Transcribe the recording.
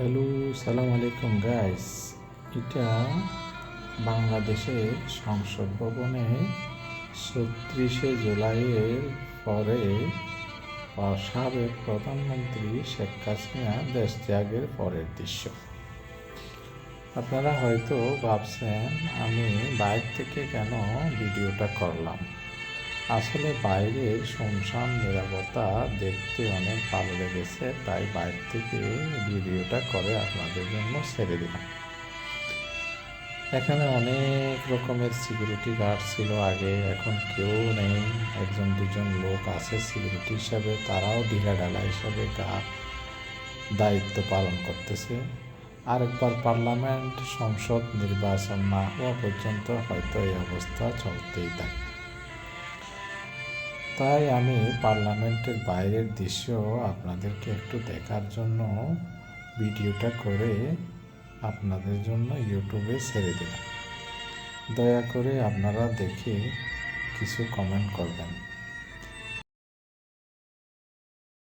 Hello, সালাম আলাইকুম guys এটা বাংলাদেশের সংসদ ভবনে ছত্রিশে জুলাইয়ের পরে সাবেক প্রধানমন্ত্রী শেখ হাসিনা দেশ ত্যাগের পরের দৃশ্য। আপনারা হয়তো ভাবছেন, আমি বাইরে থেকে কেন ভিডিওটা করলাম? আসলে বাইরে শুনশান নিরাপত্তা দেখতে অনেক ভালো লেগেছে, তাই বাইরে থেকে ভিডিওটা করে আপনাদের জন্য ছেড়ে দিলাম। এখানে অনেক রকমের সিকিউরিটি গার্ড ছিল আগে, এখন কেউ নেই। একজন, দুজন লোক আছে সিকিউরিটি হিসাবে, তারাও ঢিলা ঢালা হিসাবে গা দায়িত্ব পালন করতেছে। আরেকবার পার্লামেন্ট, সংসদ, নির্বাচন না হওয়া পর্যন্ত হয়তো এই অবস্থা চলতেই থাকে তাই আমি পার্লামেন্টের বাইরের দৃশ্য আপনাদেরকে একটু দেখার জন্য ভিডিওটা করে আপনাদের জন্য ইউটিউবে ছেড়ে দিলাম। দয়া করে আপনারা দেখে কিছু কমেন্ট করবেন।